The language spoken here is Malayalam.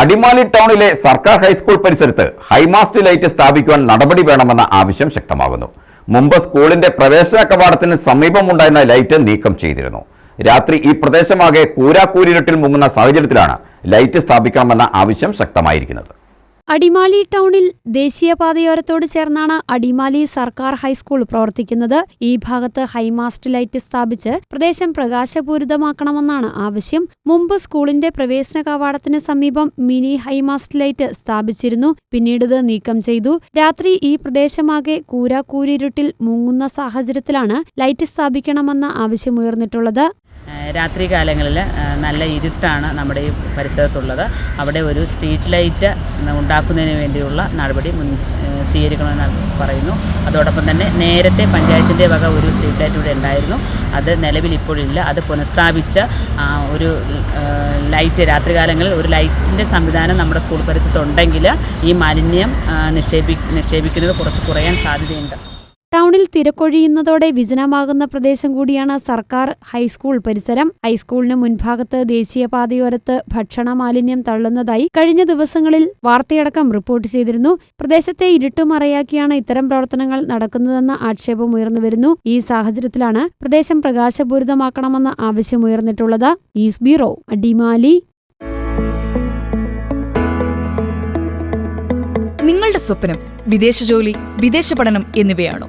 അടിമാലി ടൗണിലെ സർക്കാർ ഹൈസ്കൂൾ പരിസരത്ത് ഹൈമാസ്റ്റ് ലൈറ്റ് സ്ഥാപിക്കുവാൻ നടപടി വേണമെന്ന ആവശ്യം ശക്തമാകുന്നു. മുമ്പ് സ്കൂളിന്റെ പ്രവേശന കവാടത്തിന് സമീപമുണ്ടായിരുന്ന ലൈറ്റ് നീക്കം ചെയ്തിരുന്നു. രാത്രി ഈ പ്രദേശമാകെ കൂരാക്കൂരിരുട്ടിൽ മുങ്ങുന്ന സാഹചര്യത്തിലാണ് ലൈറ്റ് സ്ഥാപിക്കണമെന്ന ആവശ്യം ശക്തമായിരിക്കുന്നത്. അടിമാലി ടൗണിൽ ദേശീയപാതയോരത്തോട് ചേർന്നാണ് അടിമാലി സർക്കാർ ഹൈസ്കൂൾ പ്രവർത്തിക്കുന്നത്. ഈ ഭാഗത്ത് ഹൈമാസ്റ്റ് ലൈറ്റ് സ്ഥാപിച്ച് പ്രദേശം പ്രകാശപൂരിതമാക്കണമെന്നാണ് ആവശ്യം. മുമ്പ് സ്കൂളിന്റെ പ്രവേശന കവാടത്തിന് സമീപം മിനി ഹൈമാസ്റ്റ് ലൈറ്റ് സ്ഥാപിച്ചിരുന്നു. പിന്നീട് ഇത് നീക്കം ചെയ്തു. രാത്രി ഈ പ്രദേശമാകെ കൂരാക്കൂരിരുട്ടിൽ മുങ്ങുന്ന സാഹചര്യത്തിലാണ് ലൈറ്റ് സ്ഥാപിക്കണമെന്ന ആവശ്യമുയർന്നിട്ടുള്ളത് രാത്രി കാലങ്ങളിൽ നല്ല ഇരുട്ടാണ് നമ്മുടെ ഈ പരിസരത്തുള്ളത്. അവിടെ ഒരു സ്ട്രീറ്റ് ലൈറ്റ് ഉണ്ടാക്കുന്നതിന് വേണ്ടിയുള്ള നടപടി മുൻ സ്വീകരിക്കണമെന്ന് പറയുന്നു. അതോടൊപ്പം തന്നെ നേരത്തെ പഞ്ചായത്തിന്റെ വക ഒരു സ്ട്രീറ്റ് ലൈറ്റ് ഇവിടെ ഉണ്ടായിരുന്നു. അത് നിലവിൽ ഇപ്പോഴില്ല. അത് പുനഃസ്ഥാപിച്ച ഒരു ലൈറ്റ് രാത്രികാലങ്ങളിൽ ഒരു ലൈറ്റിന്റെ സംവിധാനം നമ്മുടെ സ്കൂൾ പരിസരത്തുണ്ടെങ്കിൽ ഈ മാലിന്യം നിക്ഷേപി നിക്ഷേപിക്കുന്നത് കുറച്ച് കുറയാൻ സാധ്യതയുണ്ട്. ടൗണിൽ തിരക്കൊഴിയുന്നതോടെ വിജനമാകുന്ന പ്രദേശം കൂടിയാണ് സർക്കാർ ഹൈസ്കൂൾ പരിസരം. ഹൈസ്കൂളിന് മുൻഭാഗത്ത് ദേശീയപാതയോരത്ത് ഭക്ഷണ മാലിന്യം തള്ളുന്നതായി കഴിഞ്ഞ ദിവസങ്ങളിൽ വാർത്തയടക്കം റിപ്പോർട്ട് ചെയ്തിരുന്നു. പ്രദേശത്തെ ഇരുട്ടുമറയാക്കിയാണ് ഇത്തരം പ്രവർത്തനങ്ങൾ നടക്കുന്നതെന്ന ആക്ഷേപം ഉയർന്നുവരുന്നു ഈ സാഹചര്യത്തിലാണ് പ്രദേശം പ്രകാശപൂരിതമാക്കണമെന്ന ആവശ്യമുയർന്നിട്ടുള്ളത് ഈസ് ബ്യൂറോ അടിമാലി. നിങ്ങളുടെ സ്വപ്നം വിദേശ ജോലി വിദേശ പഠനം എന്നിവയാണോ?